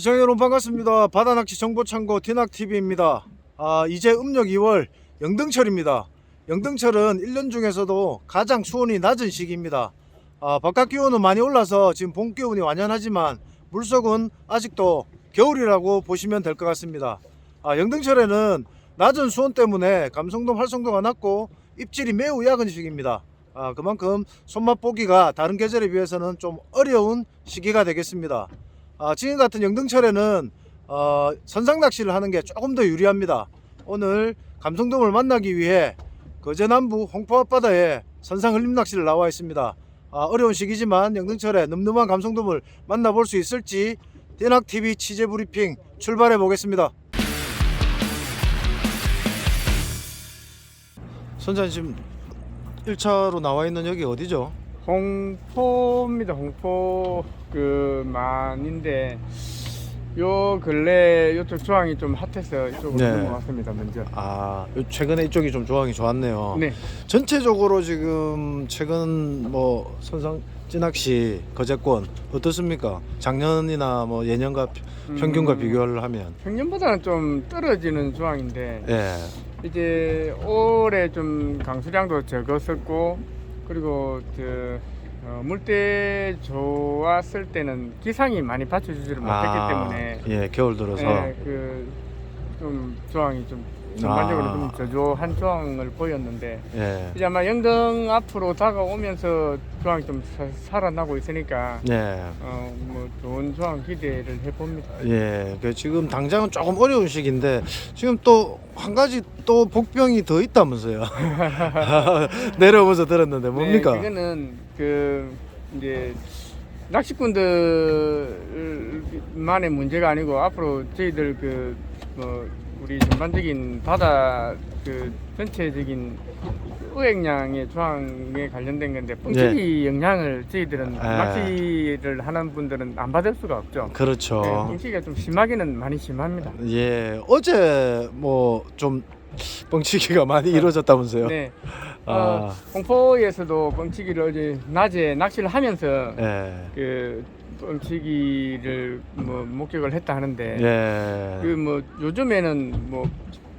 시청자 여러분 반갑습니다. 바다낚시 정보창고 티낙TV입니다. 아, 이제 음력 2월 영등철입니다. 영등철은 1년 중에서도 가장 수온이 낮은 시기입니다. 아, 바깥 기온은 많이 올라서 지금 봄 기온이 완연하지만 물속은 아직도 겨울이라고 보시면 될 것 같습니다. 아, 영등철에는 낮은 수온 때문에 감성돔 활성도가 낮고 입질이 매우 약은 시기입니다. 아, 그만큼 손맛 보기가 다른 계절에 비해서는 좀 어려운 시기가 되겠습니다. 아, 지금 같은 영등철에는 어, 선상 낚시를 하는 게 조금 더 유리합니다. 오늘 감성돔을 만나기 위해 거제남부 홍포 앞바다에 선상 흘림 낚시를 나와 있습니다. 아, 어려운 시기지만 영등철에 늠름한 감성돔을 만나볼 수 있을지 대낙TV 취재 브리핑 출발해 보겠습니다. 선장님 지금 1차로 나와 있는 여기 어디죠? 홍포입니다. 홍포 그 만인데 요 근래 요쪽 조항이 좀 핫해서 이쪽으로 네. 넘어왔습니다. 먼저. 아, 요- 최근에 이쪽이 좀 조항이 좋았네요. 네. 전체적으로 지금 최근 뭐 선상 찌낚시 거제권 어떻습니까? 작년이나 뭐 예년과 피- 평균과 음, 비교를 하면 평년보다는 좀 떨어지는 조항인데 예. 이제 올해 좀 강수량도 적었었고 그리고 저 어, 물때 좋았을 때는 기상이 많이 받쳐주지를 못했기 때문에 예, 겨울 들어서. 예, 그좀 조항이 좀 전반적으로 아. 좀 저조한 조항을 보였는데 예. 이제 아마 영등 앞으로 다가오면서 조항이 좀 사- 살아나고 있으니까 예. 어 뭐 좋은 조항 기대를 해봅니다. 예. 그 지금 당장은 조금 어려운 시기인데 지금 또 한 가지 또 복병이 더 있다면서요. 내려오면서 들었는데 뭡니까? 네, 그거는 그 이제 낚시꾼들만의 문제가 아니고 앞으로 저희들 그뭐 우리 전반적인 바다 그 전체적인 어획량의 조항에 관련된 건데 뻥튀기 영향을 저희들은 아. 낚시를 하는 분들은 안 받을 수가 없죠. 그렇죠. 네, 뻥튀기가 좀 심하기는 많이 심합니다. 예. 어제 뭐 좀 뻥치기가 많이 이루어졌다면서요. 네. 아. 어, 공포에서도 뻥치기를 어제 낮에 낚시를 하면서 예. 그 뻥치기를 뭐 목격을 했다 하는데 예. 그 뭐 요즘에는 뭐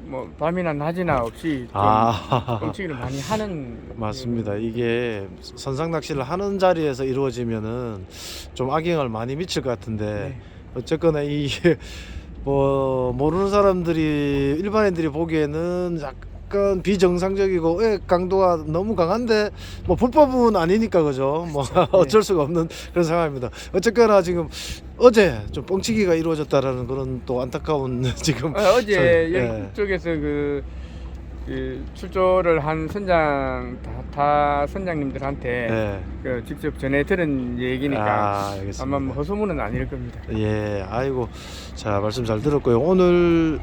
뭐 밤이나 낮이나 없이 좀 아. 뻥치기를 많이 하는 맞습니다. 그- 이게 선상 낚시를 하는 자리에서 이루어지면은 좀 악영을 많이 미칠 것 같은데 네. 어쨌거나 이 뭐 모르는 사람들이 일반인들이 보기에는 약 간 비정상적이고 왜 강도가 너무 강한데 뭐 불법은 아니니까 그죠 뭐 어쩔 수가 없는 그런 상황입니다 어쨌거나 지금 어제 좀 뻥치기가 이루어졌다라는 그런 또 안타까운 지금 어, 어제 저희- 여기 예. 쪽에서 그, 그 출조를 한 선장 다, 다 선장님들한테 예. 그 직접 전해 들은 얘기니까 아, 알겠습니다. 아마 뭐 허소문은 아닐 겁니다. 예, 아이고, 자 말씀 잘 들었고요. 오늘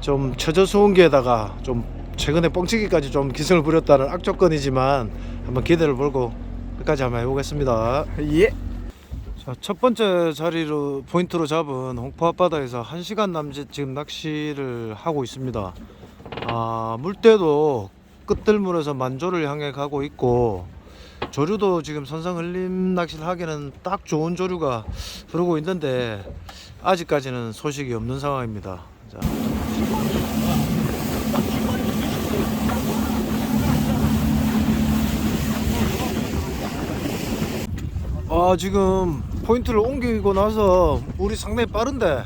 좀 처저 소음기에다가 좀 최근에 뻥치기까지 좀 기승을 부렸다는 악조건이지만 한번 기대를 걸고 끝까지 한번 해보겠습니다. 예. 자, 첫 번째 자리로 포인트로 잡은 홍포 앞바다에서 1시간 남짓 지금 낚시를 하고 있습니다. 아, 물때도 끝들물에서 만조를 향해 가고 있고 조류도 지금 선상 흘림 낚시를 하기에는 딱 좋은 조류가 흐르고 있는데 아직까지는 소식이 없는 상황입니다. 자. 아 지금 포인트를 옮기고 나서 물이 상당히 빠른데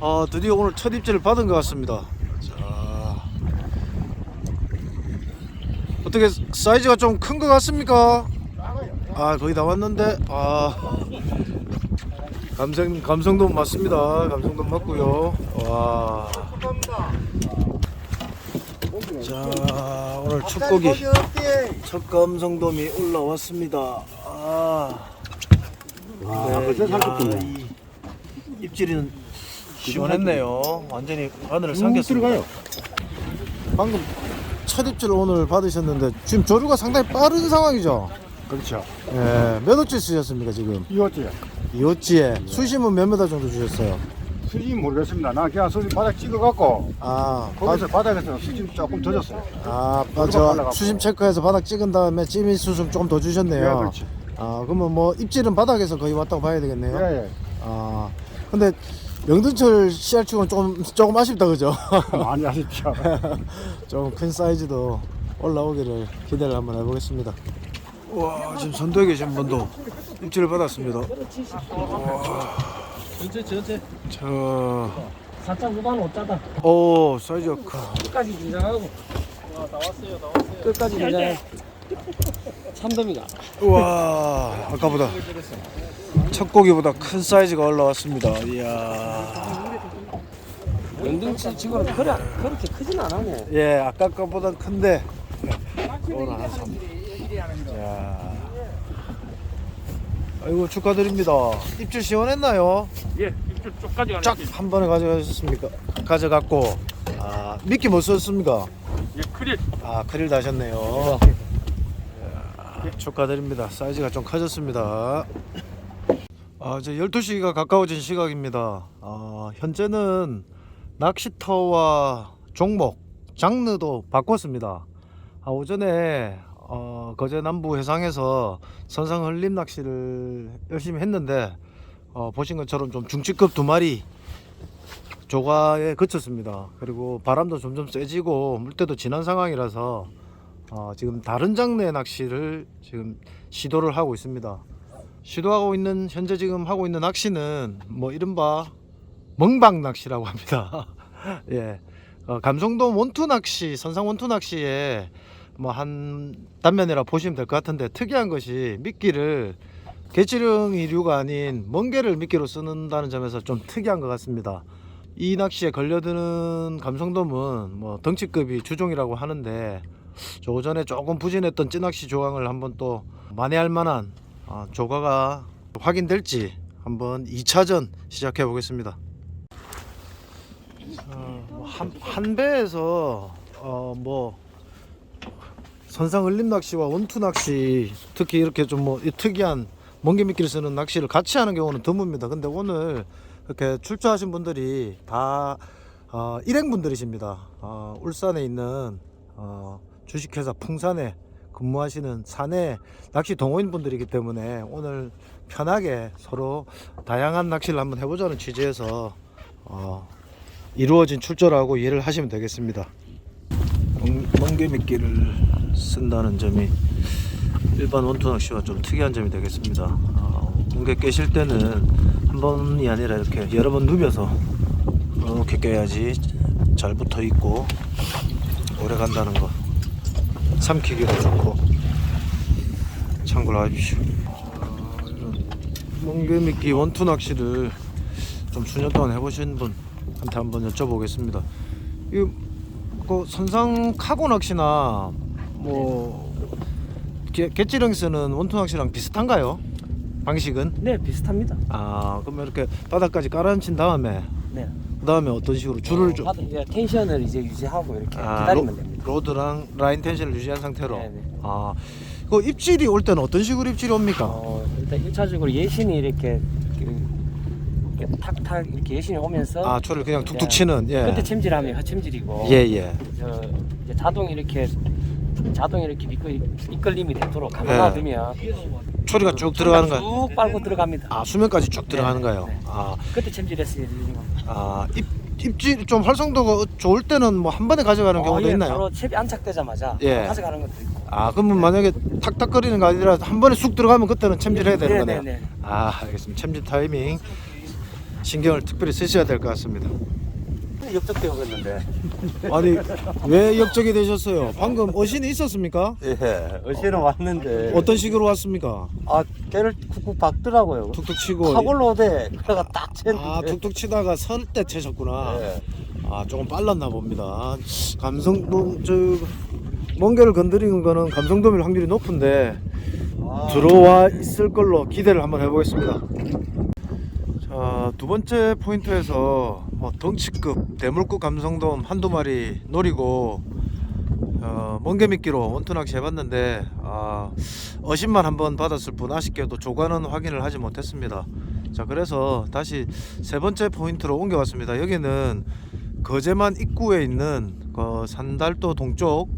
아 드디어 오늘 첫 입질을 받은 것 같습니다. 자 어떻게 사이즈가 좀 큰 것 같습니까? 아 거의 다 왔는데 아 감성 감성돔 맞습니다. 감성돔 맞고요. 와. 자 오늘 첫 고기 첫 감성돔이 올라왔습니다. 아. 아, 네, 벌써 야, 삼십분네. 이 입질은 시원했네요. 완전히 바늘을 삼켰습니다. 들어가요. 방금 첫 입질을 오늘 받으셨는데 지금 조류가 상당히 빠른 상황이죠. 그렇죠. 예, 몇 호째 쓰셨습니까 지금? 이었지. 이호찌에 수심은 몇 메다 정도 주셨어요? 수지 모르겠습니다. 나 그냥 수지 바닥 찍어갖고 아, 거기서 바닥에서 수지 조금 더 줬어요. 아, 저 빨라갖고. 수심 체크해서 바닥 찍은 다음에 찌민 수심 조금 더 주셨네요. 예, 그렇지. 아, 그러면 뭐 입질은 바닥에서 거의 왔다고 봐야 되겠네요. 예, 예. 아, 근데 영등철 씨알치고는 조금 조금 아쉽다 그죠? 많이 하십시오. 조금 큰 사이즈도 올라오기를 기대를 한번 해보겠습니다. 와 지금 선도에 계신 분도 입질을 받았습니다. 전체 전체 자, 4.5만 5짜다 오 사이즈가 크. 끝까지 긴장하고 와 나왔어요 나왔어요 끝까지 긴장해 참돔이가 우와 아까보다 첫 고기보다 큰 사이즈가 올라왔습니다. 이야. 연등치 지금 그래 그렇게 크진 않아네 예, 아까 것보다 큰데 오늘 한 3. 자. 아이고 축하드립니다. 입질 시원했나요? 예, 입줄 쪽까지 쫙한 번에 가져가셨습니까? 가져갔고 아 미끼 뭐 썼습니까? 예, 크릴. 아 크릴 다셨네요. 축하드립니다. 사이즈가 좀 커졌습니다. 아 이제 12시가 가까워진 시각입니다. 아 현재는 낚시터와 종목 장르도 바꿨습니다. 아, 오전에 어, 거제 남부 해상에서 선상 흘림 낚시를 열심히 했는데 어, 보신 것처럼 좀 중치급 두 마리 조가에 그쳤습니다. 그리고 바람도 점점 세지고 물때도 진한 상황이라서 어, 지금 다른 장르의 낚시를 지금 시도를 하고 있습니다. 시도하고 있는 현재 지금 하고 있는 낚시는 뭐 이른바 멍방 낚시라고 합니다. 예, 어, 감성돔 원투 낚시, 선상 원투 낚시에 뭐 한 단면이라 보시면 될 것 같은데 특이한 것이 미끼를 개치령 이류가 아닌 멍게를 미끼로 쓰는다는 점에서 좀 특이한 것 같습니다. 이 낚시에 걸려드는 감성돔은 뭐 덩치급이 주종이라고 하는데 저 오전에 조금 부진했던 찌낚시 조항을 한번 또 만회할 만한 아, 조과가 확인될지 한번 2차전 시작해 보겠습니다. 어, 한, 한 배에서 어, 뭐 선상 흘림 낚시와 원투 낚시 특히 이렇게 좀 뭐 특이한 멍게 미끼를 쓰는 낚시를 같이 하는 경우는 드뭅니다. 근데 오늘 이렇게 출조하신 분들이 다 어, 일행분들이십니다. 어, 울산에 있는 어, 주식회사 풍산에 근무하시는 사내 낚시 동호인 분들이기 때문에 오늘 편하게 서로 다양한 낚시를 한번 해보자는 취지에서 어, 이루어진 출조라고 이해를 하시면 되겠습니다. 멍, 멍게 미끼를 쓴다는 점이 일반 원투 낚시와 좀 특이한 점이 되겠습니다. 어, 멍게 깨실 때는 한 번이 아니라 이렇게 여러 번 누벼서 이렇게 깨야지 잘 붙어 있고 오래 간다는 거 삼키기도 좋고 참고로 하십시오. 어, 이런 멍게 미끼 원투 낚시를 좀 수년 동안 해보신 분한테 한번 여쭤보겠습니다. 이 그 선상 카고 낚시나 뭐 쓰는 원투 낚시랑 비슷한가요? 방식은? 네 비슷합니다 아 그러면 이렇게 바닥까지 깔아앉힌 다음에 네 그 다음에 어떤 식으로 줄을 좀 어, 바닥, 예, 텐션을 이제 유지하고 이렇게 아, 기다리면 로, 됩니다 로드랑 라인 텐션을 유지한 상태로 네, 네. 아, 그 입질이 올 때는 어떤 식으로 입질이 옵니까? 어, 일단 1차적으로 예신이 이렇게, 그- 이렇게 탁탁 이렇게 예신이 오면서 아, 초를 그냥 툭툭 네. 치는 예. 그때 챔질하면 하챔질이고 예, 예. 저 이제 자동 이렇게 자동 이렇게 미끌, 미끌림이 되도록 감아두면 초리가 쭉 들어가는 거야. 쭉 빨고 들어갑니다. 아, 수면까지 쭉 들어가는 네, 거예요. 네. 아, 그때 챔질했어야 되는 거. 아, 입 입질 좀 활성도가 좋을 때는 뭐 한 번에 가져가는 경우도 예, 있나요? 바로 챔이 안착되자마자 예. 가져가는 것도 있고. 아, 그러면 만약에 탁탁거리는 거 아니라 한 번에 쑥 들어가면 그때는 챔질해야 되는 네, 거네요. 네, 네. 아, 알겠습니다. 챔질 타이밍 신경을 특별히 쓰셔야 될 것 같습니다. 역적되고 있는데. 아니, 왜 역적이 되셨어요? 방금 어신이 있었습니까? 예, 어시는 왔는데. 어떤 식으로 왔습니까? 아, 걔를 쿡쿡 박더라고요. 툭툭 치고 타골로 오대. 그래가 딱 챘는데. 아 툭툭 치다가 설때 채셨구나 예. 아 조금 빨랐나 봅니다 감성돔 저 멍게를 건드리는 거는 감성돔일 확률이 높은데 아, 들어와 있을 걸로 기대를 한번 해보겠습니다 자 두 번째 포인트에서 뭐 덩치급 대물급 감성돔 한두 마리 노리고 어, 멍게 미끼로 원투 낚시 해봤는데 아, 어신만 한번 받았을 뿐 아쉽게도 조과는 확인을 하지 못했습니다. 자 그래서 다시 세 번째 포인트로 옮겨왔습니다. 여기는 거제만 입구에 있는 그 산달도 동쪽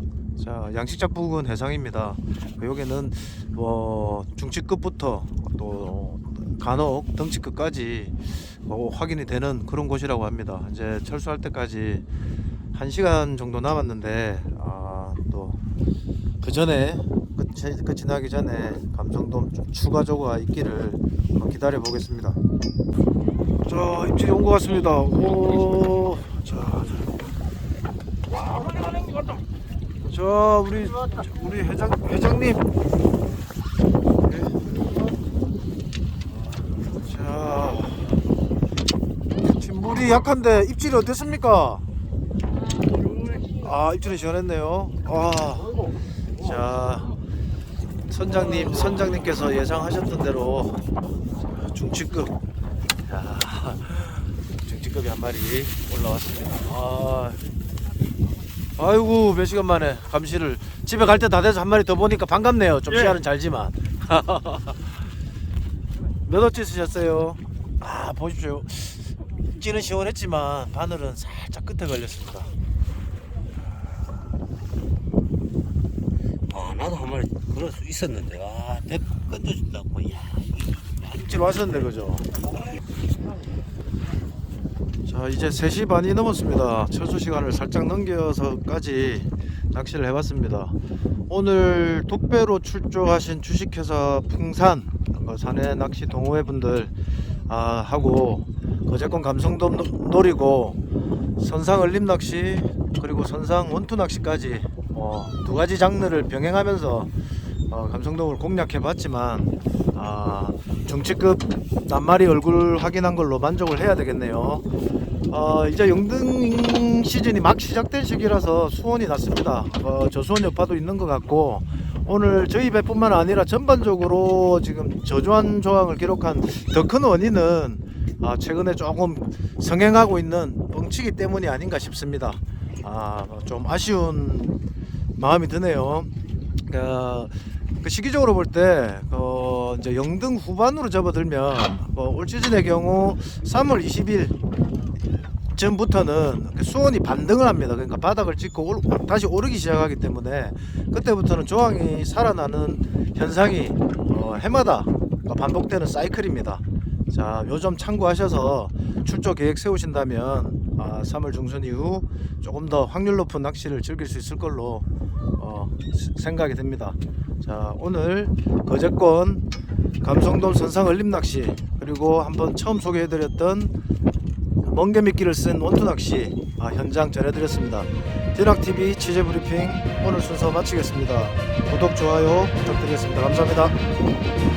자 양식장 부근 해상입니다. 여기는 뭐 중치급부터 또 간혹 덩치급까지 어, 확인이 되는 그런 곳이라고 합니다. 이제 철수할 때까지 한 시간 정도 남았는데 아, 또그 전에 끝이, 끝이 나기 전에 감성돔 좀 추가 조가 있기를 기다려 보겠습니다. 자 입질이 온 것 같습니다. 오, 자, 자 우리 우리 회장 회장님. 예. 자 물이 약한데 입질이 어땠습니까? 아 입질이 시원했네요. 아, 자 선장님 선장님께서 예상하셨던 대로 중치급 야, 중치급이 한 마리 올라왔습니다. 아, 아이고 몇 시간 만에 감시를 집에 갈 때 다 돼서 한 마리 더 보니까 반갑네요. 좀 예. 시야는 잘지만 몇 어치 쓰셨어요? 아 보십시오. 찌는 시원했지만 바늘은 살짝 끝에 걸렸습니다. 아 나도 한 마리 그럴 수 있었는데. 아배 건져준다고. 야 입질 하셨네 그죠? 자 이제 3시 반이 넘었습니다. 철수 시간을 살짝 넘겨서까지 낚시를 해봤습니다. 오늘 독배로 출조하신 주식회사 풍산 그 사내 낚시 동호회 분들 아, 하고 거제권 감성돔 노- 노리고 선상 얼림 낚시 그리고 선상 원투 낚시까지 어, 두 가지 장르를 병행하면서 어, 감성돔을 공략해 봤지만 아, 중치급 낱마리 얼굴 확인한 걸로 만족을 해야 되겠네요. 어, 이제 영등 시즌이 막 시작된 시기라서 수온이 낮습니다. 어, 저수온 여파도 있는 것 같고 오늘 저희 배뿐만 아니라 전반적으로 지금 저조한 조항을 기록한 더 큰 원인은 아, 최근에 조금 성행하고 있는 뻥치기 때문이 아닌가 싶습니다. 아, 좀 아쉬운 마음이 드네요. 그, 그 시기적으로 볼 때, 어, 이제 영등 후반으로 접어들면, 뭐, 올 시즌의 경우 3월 20일 전부터는 그 수온이 반등을 합니다. 그러니까 바닥을 찍고 올- 다시 오르기 시작하기 때문에 그때부터는 조항이 살아나는 현상이 어, 해마다 반복되는 사이클입니다. 자, 요점 참고하셔서 출조 계획 세우신다면 아, 3월 중순 이후 조금 더 확률 높은 낚시를 즐길 수 있을 걸로 어, 스- 생각이 듭니다. 자, 오늘 거제권 감성돔 선상 얼림 낚시 그리고 한번 처음 소개해드렸던 멍게 미끼를 쓴 원투 낚시 아, 현장 전해드렸습니다. 디락TV 취재 브리핑 오늘 순서 마치겠습니다. 구독, 좋아요 부탁드리겠습니다. 감사합니다.